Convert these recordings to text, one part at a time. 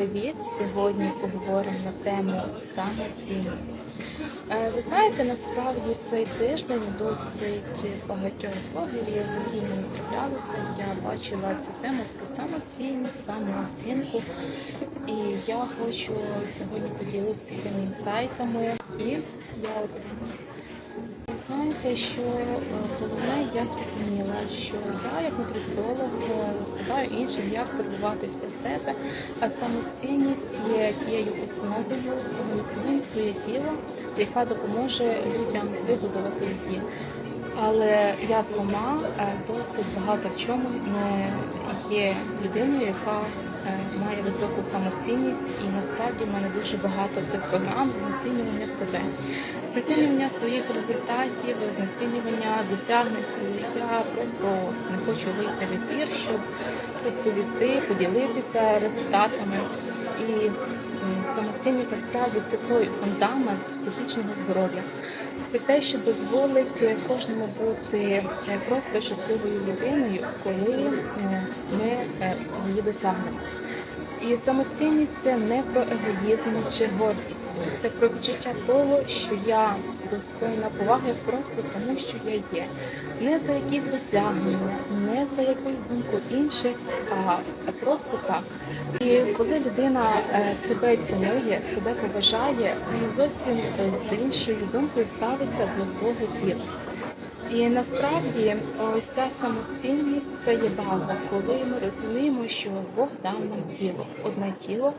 Привіт! Сьогодні поговоримо на тему самоцінність. Е, Ви знаєте, насправді цей тиждень досить багатьох блогерів, які мені траплялися. Я бачила цю тему про самоцінність, самооцінку. І я хочу сьогодні поділитися тими інсайтами, і я отримала. Ви знаєте, що е, головне, я зрозуміла, що я як нутриціолог розповідаю іншим, як турбуватись про себе, а самоцінність є тією основою, коли своє тіло, яка допоможе людям вибудувати її. Але я сама е, досить багато в чому не є людиною, яка е, має високу самоцінність, і насправді в мене дуже багато цих програм з себе, знецінювання своїх результатів, знецінювання досягнень. Я просто не хочу вийти в ефір, щоб розповісти, поділитися результатами. І самоцінність насправді це той фундамент психічного здоров'я. Це те, що дозволить кожному бути е, просто щасливою людиною, коли е, ми е, її досягнемо. І самоцінність це не про егоїзм чи гордість, це про відчуття того, що я достойна поваги просто тому, що я є. Не за якісь досягнення, не за якусь думку інших, а просто так. І коли людина е, себе цінує, себе поважає, він зовсім е, з іншою думкою ставиться до свого тіла. І насправді ось ця самоцінність це є база, коли ми розуміємо, що Бог дав нам тіло, одне тіло,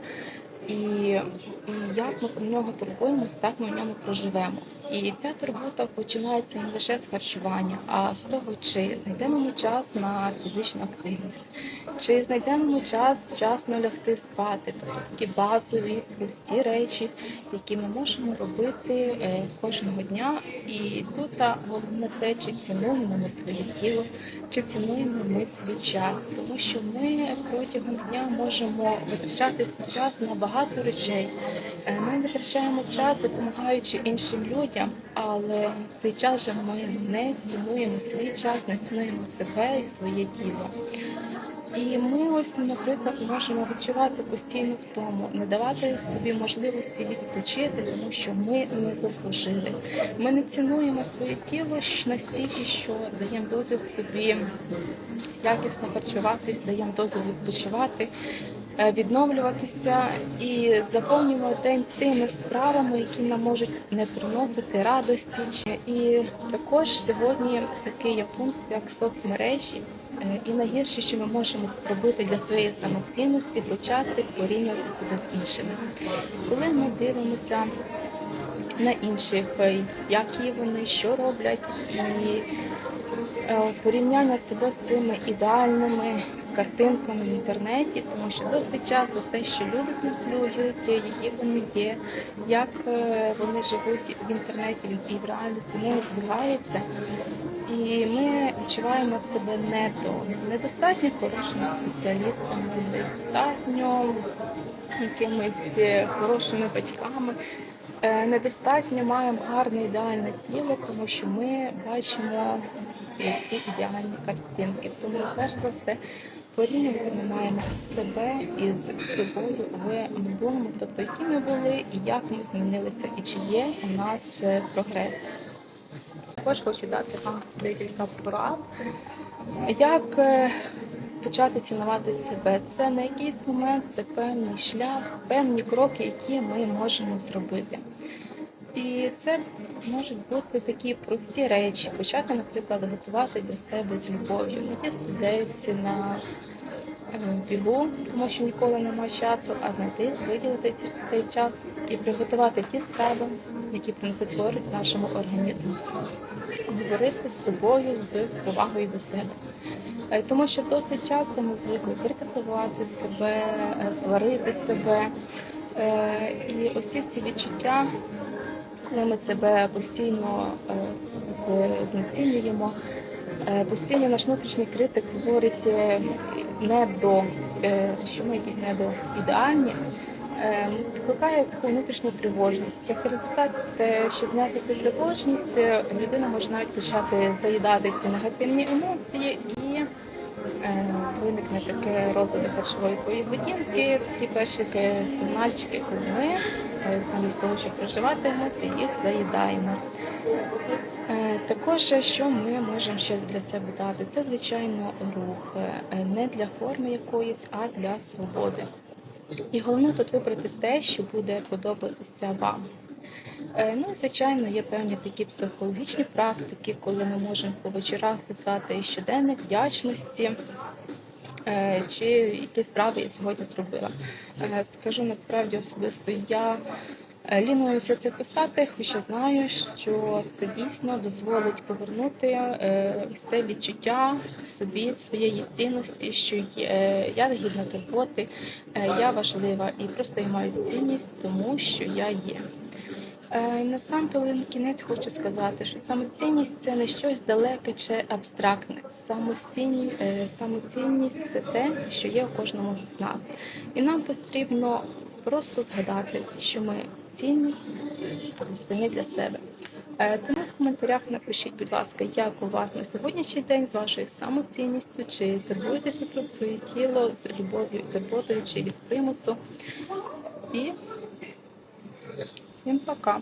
і як ми про нього турбуємось, так ми в ньому проживемо. І ця турбота починається не лише з харчування, а з того, чи знайдемо ми час на фізичну активність, чи знайдемо ми час вчасно лягти спати, тобто такі базові прості речі, які ми можемо робити е, кожного дня. І тут головне те, чи цінуємо ми своє тіло, чи цінуємо ми свій час, тому що ми протягом дня можемо витрачати свій час на багато речей. Е, Ми витрачаємо час, допомагаючи іншим людям, але в цей час же ми не цінуємо свій час, не цінуємо себе і своє тіло. І ми ось, наприклад, можемо відчувати постійно втому, не давати собі можливості відпочити, тому що ми не заслужили. Ми не цінуємо своє тіло настільки, що даємо дозвіл собі якісно харчуватись, даємо дозвіл відпочивати, відновлюватися і заповнюємо день тими справами, які нам можуть не приносити радості. І також сьогодні такий є пункт, як соцмережі. Е, І найгірше, що ми можемо зробити для своєї самоцінності, почати порівнювати себе з іншими. Коли ми дивимося на інших, е, які вони, що роблять, і е, порівняння себе з цими ідеальними картинками в інтернеті, тому що досить часто те, що люди які вони є, як е, вони живуть в інтернеті і в реальності, не збігається. І ми відчуваємо себе недо, недостатньо хорошими спеціалістами, недостатньо якимись е, хорошими батьками. Е, Недостатньо маємо гарне ідеальне тіло, тому що ми бачимо ці ідеальні картинки. Тому перш за все порівнювати ми маємо себе із собою в минулому, тобто які ми були і як ми змінилися, і чи є у нас е, прогрес. Також хочу дати вам декілька порад, як е, почати цінувати себе. Це на якийсь момент, це певний шлях, певні кроки, які ми можемо зробити. І це можуть бути такі прості речі. Почати, наприклад, готувати для себе з любов'ю, не їсти десь на бігу, тому що ніколи немає часу, а знайти, виділити цей час і приготувати ті страви, які принесуть користь нашому організму. Говорити з собою з повагою до себе. Е, Тому що досить часто ми звикли критикувати себе, е, сварити себе. Е, І ось ці відчуття, ми себе постійно е, знецінюємо, е, постійно наш внутрішній критик говорить е, не до, що ми якісь не до ідеальні, викликає таку внутрішню тривожність. Як результат, те, щоб зняти цю тривожність, людина може навіть почати заїдати ці негативні емоції і виникне таке розлади харчової поведінки, такі перші сигнальчики, коли ми замість того, щоб проживати емоції, їх заїдаємо. Е, Також, е, що ми можемо ще для себе дати, це звичайно рух, е, не для форми якоїсь, а для свободи. І головне тут вибрати те, що буде подобатися вам. Е, Ну, звичайно, є певні такі психологічні практики, коли ми можемо по вечорах писати щоденник вдячності, е, чи які справи я сьогодні зробила. Е, Скажу насправді особисто, я е, лінуюся це писати, хоча знаю, що це дійсно дозволить повернути е, це відчуття собі, своєї цінності, що е, я гідна турботи, е, я важлива і просто я маю цінність, тому що я є. Е, Насамперед кінець хочу сказати, що самоцінність це не щось далеке чи абстрактне. Е, Самоцінність це те, що є у кожному з нас. І нам потрібно просто згадати, що ми цінні самі для себе. Е, Тому в коментарях напишіть, будь ласка, як у вас на сьогоднішній день з вашою самоцінністю, чи турбуєтеся про своє тіло з любов'ю турботою, чи від примусу. І всім пока!